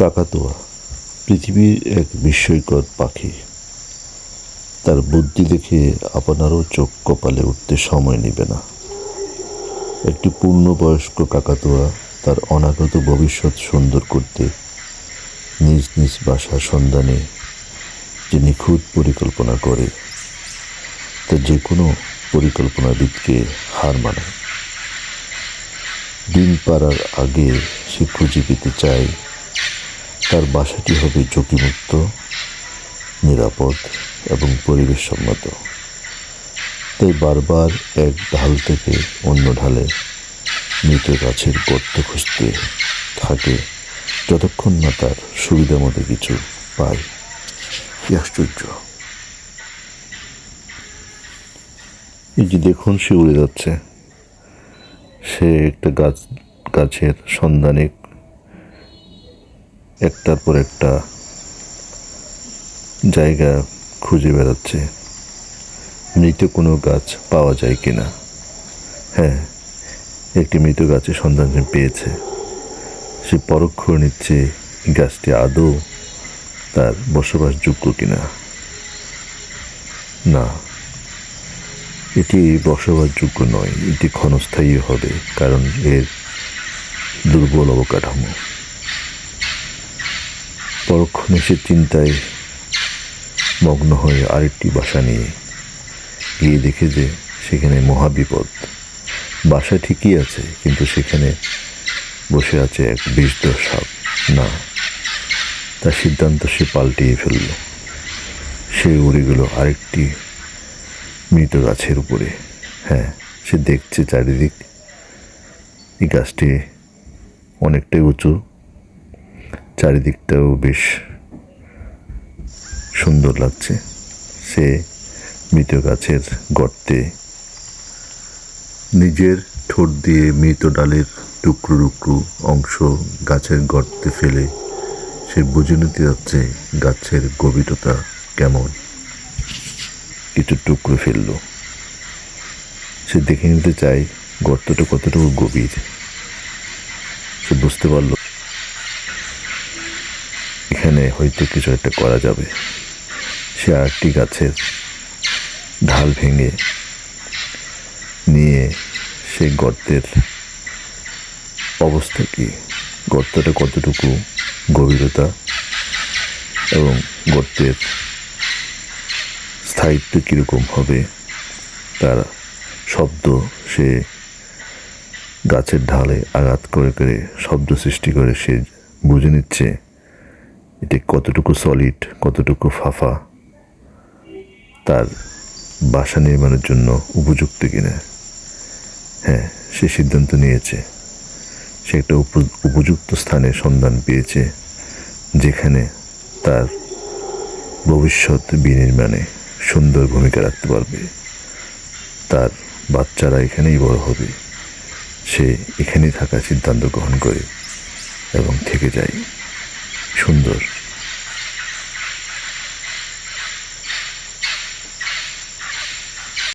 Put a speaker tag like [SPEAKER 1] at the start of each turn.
[SPEAKER 1] কাকাতুয়া, পৃথিবীর এক বিস্ময়কর পাখি। তার বুদ্ধি দেখে আপনারও চোখ কপালে উঠতে সময় নেবে না। একটি পূর্ণবয়স্ক কাকাতুয়া তার অনাগত ভবিষ্যৎ সুন্দর করতে নিজ নিজ বাসার সন্ধানে যে নিখুঁত পরিকল্পনা করে, তা যে কোনো পরিকল্পনাবিদকে হার মানায়। ডিম পাড়ার আগে সে খুঁজে পেতে চায় তার বাসাটি হবে ঝুঁকিমুক্ত, নিরাপদ এবং পরিবেশ সম্মত তাই বারবার এক ঢাল থেকে অন্য ঢালে মৃত গাছের গর্ত খুঁজতে থাকে যতক্ষণ না তার সুবিধা মতো কিছু পায়। কি আশ্চর্য। এই যে দেখুন সে উড়ে যাচ্ছে। সে একটা গাছ, গাছের সন্ধানে একটার পর একটা জায়গা খুঁজে বেড়াচ্ছে। মৃত কোনো গাছ পাওয়া যায় কিনা? হ্যাঁ একটি মৃত গাছের সন্ধান পেয়েছে। সে পরোক্ষ নিচ্ছে গাছটি আদৌ তার বসবাসযোগ্য কিনা। না, এটি বসবাসযোগ্য নয়, এটি ক্ষণস্থায়ী হবে, কারণ এর দুর্বল অবকাঠামো। পরক্ষণে সে চিন্তায় মগ্ন হয়ে আরেকটি বাসা নিয়ে গিয়ে দেখে যে সেখানে মহাবিপদ। বাসা ঠিকই আছে, কিন্তু সেখানে বসে আছে এক বিষধর সাপ। না, তার সিদ্ধান্ত সে পাল্টিয়ে ফেলল। সে উড়ে গেল আরেকটি মৃত গাছের উপরে। হ্যাঁ সে দেখছে চারিদিক। এই গাছটি অনেকটাই উঁচু। চারিদিকটাও বেশ সুন্দর লাগছে। সে মৃত গাছের গর্তে নিজের ঠোঁট দিয়ে মৃত ডালের টুকরো টুকরো অংশ গাছের গর্তে ফেলে সে বুঝে নিতে যাচ্ছে গাছের গভীরতা কেমন। কিছু টুকরো ফেলল। সে দেখে নিতে চায় গর্তটা কতটুকু গভীর। সে বুঝতে পারল এখানে হয়তো কিছু একটা করা যাবে। সে আরেকটি গাছের ঢাল ভেঙে নিয়ে সেই গর্তের অবস্থা কি? গর্তটা কতটুকু গভীরতা এবং গর্তের স্থায়িত্ব কীরকম হবে? তার শব্দ সে গাছের ঢালে আঘাত করে করে শব্দ সৃষ্টি করে সে বুঝে নিচ্ছে। এটি কতটুকু সলিড কতটুকু ফাফা, তার বাসা নির্মাণের জন্য উপযুক্ত কিনা? হ্যাঁ সে সিদ্ধান্ত নিয়েছে। সে একটা উপ- উপযুক্ত স্থানে সন্ধান পেয়েছে, যেখানে তার ভবিষ্যৎ বিনির্মাণে সুন্দর ভূমিকা রাখতে পারবে। তার বাচ্চারা এখানেই বড় হবে। সে এখানেই থাকার সিদ্ধান্ত গ্রহণ করে এবং থেকে যায়। সুন্দর।